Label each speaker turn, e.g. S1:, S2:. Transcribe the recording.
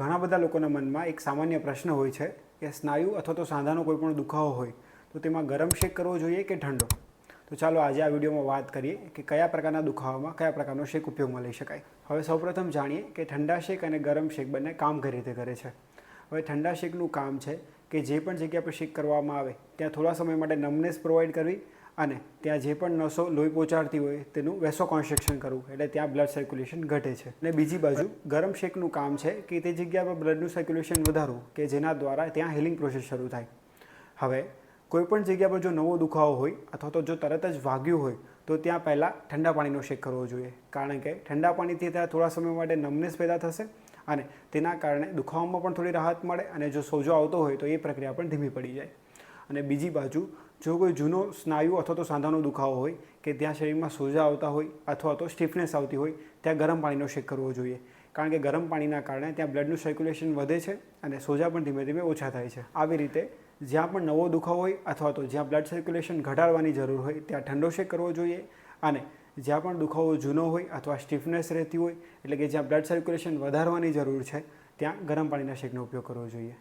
S1: ઘણા બધા લોકોના મનમાં એક સામાન્ય પ્રશ્ન હોય છે કે સ્નાયુ અથવા તો સાંધાનો કોઈ પણ દુખાવો હોય, તો તેમાં ગરમ શેક કરવો જોઈએ કે ઠંડો? તો ચાલો આજે આ વિડીયોમાં વાત કરીએ કે કયા પ્રકારના દુખાવામાં કયા પ્રકારનો શેક ઉપયોગમાં લઈ શકાય. હવે સૌપ્રથમ જાણીએ કે ઠંડા શેક અને ગરમ શેક બંને કામ કઈ રીતે કરે છે. હવે ઠંડા શેકનું કામ છે કે જે પણ જગ્યા પર શેક કરવામાં આવે, ત્યાં થોડા સમય માટે નમનેસ પ્રોવાઈડ કરવી અને ત્યાં જે પણ નસો લોહી પહોંચાડતી હોય તેનું વેસો કોન્સ્ટ્રક્શન કરવું, એટલે ત્યાં બ્લડ સર્ક્યુલેશન ઘટે છે. અને બીજી બાજુ ગરમ શેકનું કામ છે કે તે જગ્યા પર બ્લડનું સર્ક્યુલેશન વધારવું, કે જેના દ્વારા ત્યાં હિલિંગ પ્રોસેસ શરૂ થાય. હવે કોઈપણ જગ્યા પર જો નવો દુખાવો હોય અથવા તો જો તરત જ વાગ્યું હોય, તો ત્યાં પહેલાં ઠંડા પાણીનો શેક કરવો જોઈએ. કારણ કે ઠંડા પાણીથી ત્યાં થોડા સમય માટે નમનેસ પેદા થશે અને તેના કારણે દુખાવામાં પણ થોડી રાહત મળે અને જો સોજો આવતો હોય તો એ પ્રક્રિયા પણ ધીમી પડી જાય. અને બીજી બાજુ, જો કોઈ જૂનો સ્નાયુ અથવા તો સાંધાનો દુખાવો હોય કે ત્યાં શરીરમાં સોજા આવતા હોય અથવા તો સ્ટીફનેસ આવતી હોય, ત્યાં ગરમ પાણીનો શેક કરવો જોઈએ. કારણ કે ગરમ પાણીના કારણે ત્યાં બ્લડનું સર્ક્યુલેશન વધે છે અને સોજા પણ ધીમે ધીમે ઓછા થાય છે. આવી રીતે જ્યાં પણ નવો દુખાવો હોય અથવા તો જ્યાં બ્લડ સર્ક્યુલેશન ઘટાડવાની જરૂર હોય, ત્યાં ઠંડો શેક કરવો જોઈએ અને જ્યાં પણ દુખાવો જૂનો હોય અથવા સ્ટીફનેસ રહેતી હોય, એટલે કે જ્યાં બ્લડ સર્ક્યુલેશન વધારવાની જરૂર છે, ત્યાં ગરમ પાણીના શેકનો ઉપયોગ કરવો જોઈએ.